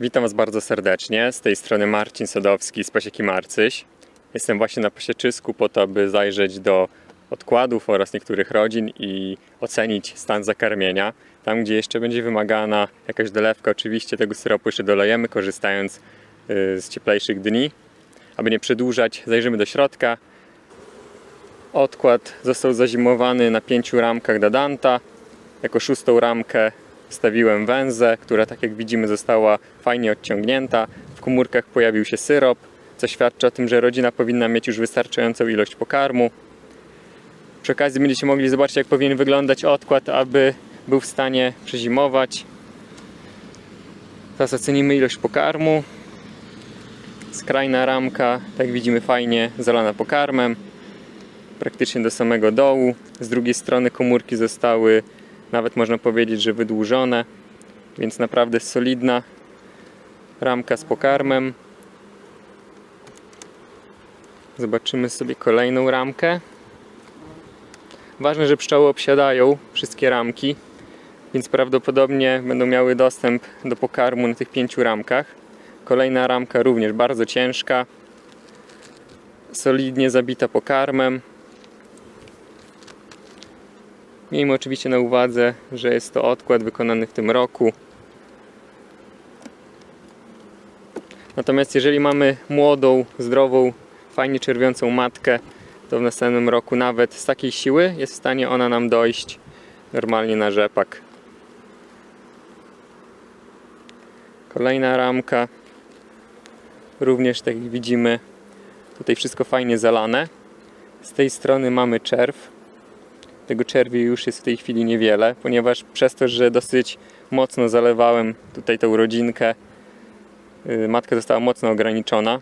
Witam Was bardzo serdecznie. Z tej strony Marcin Sadowski z Pasieki Marcyś. Jestem właśnie na pasieczysku po to, by zajrzeć do odkładów oraz niektórych rodzin i ocenić stan zakarmienia. Tam, gdzie jeszcze będzie wymagana jakaś dolewka, oczywiście tego syropu jeszcze dolejemy, korzystając y, z cieplejszych dni. Aby nie przedłużać, zajrzymy do środka. Odkład został zazimowany na pięciu ramkach Dadanta. Jako szóstą ramkę wstawiłem węzę, która tak jak widzimy została fajnie odciągnięta. W komórkach pojawił się syrop, co świadczy o tym, że rodzina powinna mieć już wystarczającą ilość pokarmu. Przy okazji będziecie mogli zobaczyć jak powinien wyglądać odkład, aby był w stanie przezimować. Teraz ocenimy ilość pokarmu. Skrajna ramka, tak widzimy fajnie zalana pokarmem praktycznie do samego dołu. Z drugiej strony komórki zostały nawet można powiedzieć, że wydłużone, więc naprawdę solidna ramka z pokarmem. Zobaczymy sobie kolejną ramkę. Ważne, że pszczoły obsiadają wszystkie ramki, więc prawdopodobnie będą miały dostęp do pokarmu na tych pięciu ramkach. Kolejna ramka również bardzo ciężka, solidnie zabita pokarmem. Miejmy oczywiście na uwadze, że jest to odkład wykonany w tym roku. Natomiast jeżeli mamy młodą, zdrową, fajnie czerwiącą matkę, to w następnym roku nawet z takiej siły jest w stanie ona nam dojść normalnie na rzepak. Kolejna ramka. Również tak jak widzimy, tutaj wszystko fajnie zalane. Z tej strony mamy czerw, tego czerwi już jest w tej chwili niewiele, ponieważ przez to, że dosyć mocno zalewałem tutaj tą rodzinkę, yy, matka została mocno ograniczona.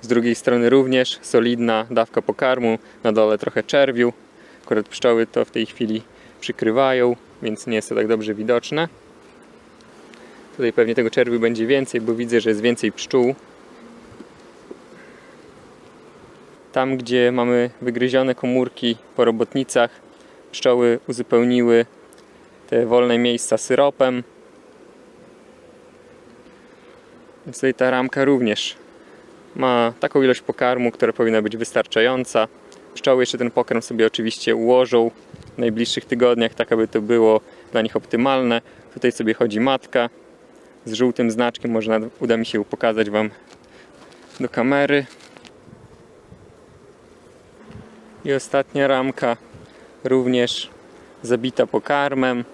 Z drugiej strony również solidna dawka pokarmu, na dole trochę czerwiu. Akurat pszczoły to w tej chwili przykrywają, więc nie jest to tak dobrze widoczne. Tutaj pewnie tego czerwiu będzie więcej, bo widzę, że jest więcej pszczół. Tam, gdzie mamy wygryzione komórki po robotnicach, pszczoły uzupełniły te wolne miejsca syropem. Więc tutaj ta ramka również ma taką ilość pokarmu, która powinna być wystarczająca. Pszczoły jeszcze ten pokarm sobie oczywiście ułożą w najbliższych tygodniach, tak aby to było dla nich optymalne. Tutaj sobie chodzi matka z żółtym znaczkiem, może uda mi się pokazać Wam do kamery. I ostatnia ramka również zabita pokarmem.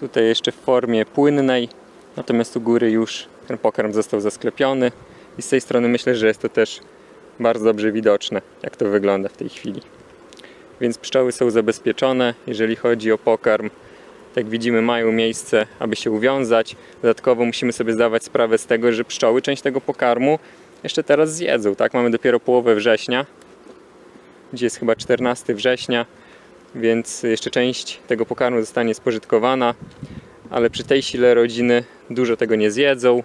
Tutaj jeszcze w formie płynnej, natomiast u góry już ten pokarm został zasklepiony. I z tej strony myślę, że jest to też bardzo dobrze widoczne, jak to wygląda w tej chwili. Więc pszczoły są zabezpieczone, jeżeli chodzi o pokarm. Jak widzimy, mają miejsce, aby się uwiązać. Dodatkowo musimy sobie zdawać sprawę z tego, że pszczoły część tego pokarmu jeszcze teraz zjedzą. Tak, mamy dopiero połowę września, gdzie jest chyba 14 września, więc jeszcze część tego pokarmu zostanie spożytkowana, ale przy tej sile rodziny dużo tego nie zjedzą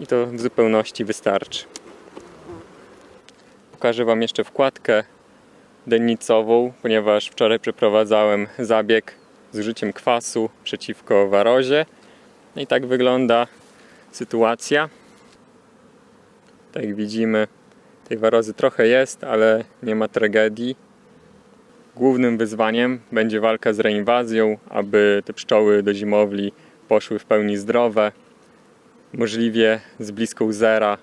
i to w zupełności wystarczy. Pokażę Wam jeszcze wkładkę dennicową, ponieważ wczoraj przeprowadzałem zabieg z użyciem kwasu przeciwko warozie. No i tak wygląda sytuacja. Tak jak widzimy, tej warozy trochę jest, ale nie ma tragedii. Głównym wyzwaniem będzie walka z reinwazją, aby te pszczoły do zimowli poszły w pełni zdrowe. Możliwie z bliską zera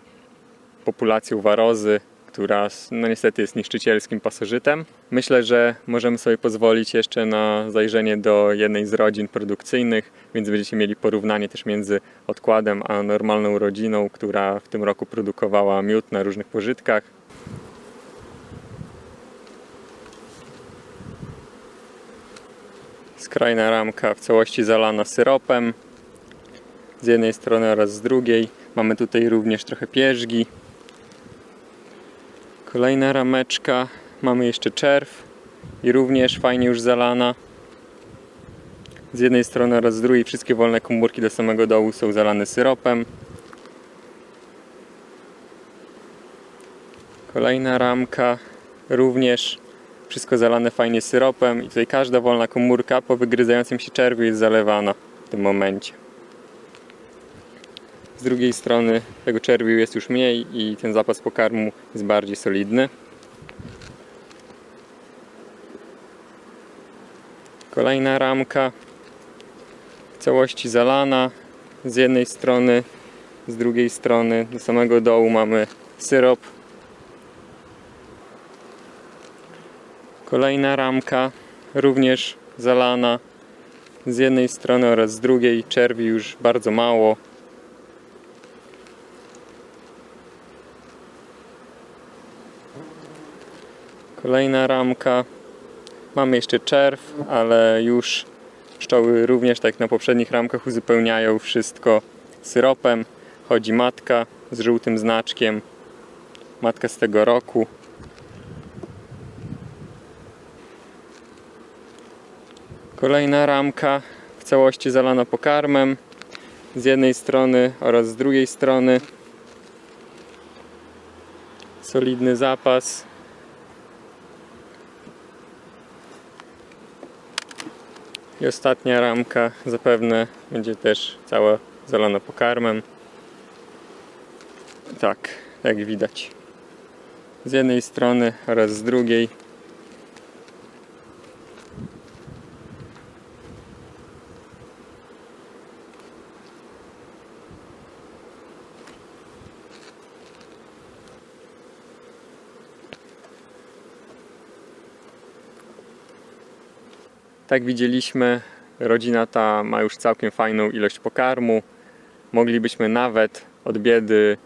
populacją warozy, która no niestety jest niszczycielskim pasożytem. Myślę, że możemy sobie pozwolić jeszcze na zajrzenie do jednej z rodzin produkcyjnych, więc będziecie mieli porównanie też między odkładem a normalną rodziną, która w tym roku produkowała miód na różnych pożytkach. Skrajna ramka w całości zalana syropem z jednej strony oraz z drugiej. Mamy tutaj również trochę pierzgi. Kolejna rameczka. Mamy jeszcze czerw i również fajnie już zalana. Z jednej strony oraz z drugiej wszystkie wolne komórki do samego dołu są zalane syropem. Kolejna ramka również wszystko zalane fajnie syropem i tutaj każda wolna komórka po wygryzającym się czerwiu jest zalewana w tym momencie. Z drugiej strony tego czerwiu jest już mniej i ten zapas pokarmu jest bardziej solidny. Kolejna ramka w całości zalana. Z jednej strony, z drugiej strony do samego dołu mamy syrop. Kolejna ramka również zalana z jednej strony oraz z drugiej. Czerwi już bardzo mało. Kolejna ramka. Mamy jeszcze czerw, ale już pszczoły również, tak jak na poprzednich ramkach, uzupełniają wszystko syropem. Chodzi matka z żółtym znaczkiem. Matka z tego roku. Kolejna ramka w całości zalana pokarmem z jednej strony oraz z drugiej strony. Solidny zapas. I ostatnia ramka zapewne będzie też cała zalana pokarmem. Tak, jak widać. Z jednej strony oraz z drugiej. Tak widzieliśmy, rodzina ta ma już całkiem fajną ilość pokarmu. Moglibyśmy nawet od biedy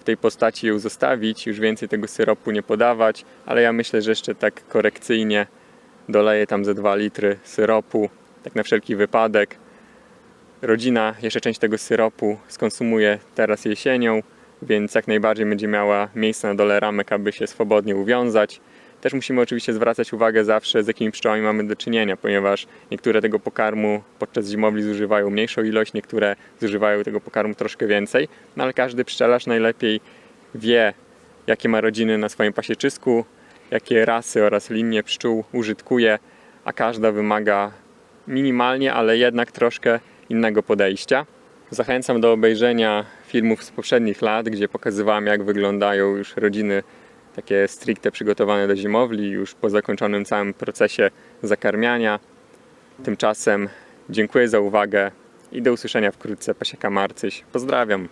w tej postaci ją zostawić, już więcej tego syropu nie podawać, ale ja myślę, że jeszcze tak korekcyjnie doleję tam ze 2 litry syropu, tak na wszelki wypadek. Rodzina jeszcze część tego syropu skonsumuje teraz jesienią, więc jak najbardziej będzie miała miejsce na dole ramek, aby się swobodnie uwiązać. Też musimy oczywiście zwracać uwagę zawsze, z jakimi pszczołami mamy do czynienia, ponieważ niektóre tego pokarmu podczas zimowli zużywają mniejszą ilość, niektóre zużywają tego pokarmu troszkę więcej, no ale każdy pszczelarz najlepiej wie, jakie ma rodziny na swoim pasieczysku, jakie rasy oraz linie pszczół użytkuje, a każda wymaga minimalnie, ale jednak troszkę innego podejścia. Zachęcam do obejrzenia filmów z poprzednich lat, gdzie pokazywałem, jak wyglądają już rodziny takie stricte przygotowane do zimowli, już po zakończonym całym procesie zakarmiania. Tymczasem dziękuję za uwagę i do usłyszenia wkrótce. Pasieka Marcyś. Pozdrawiam.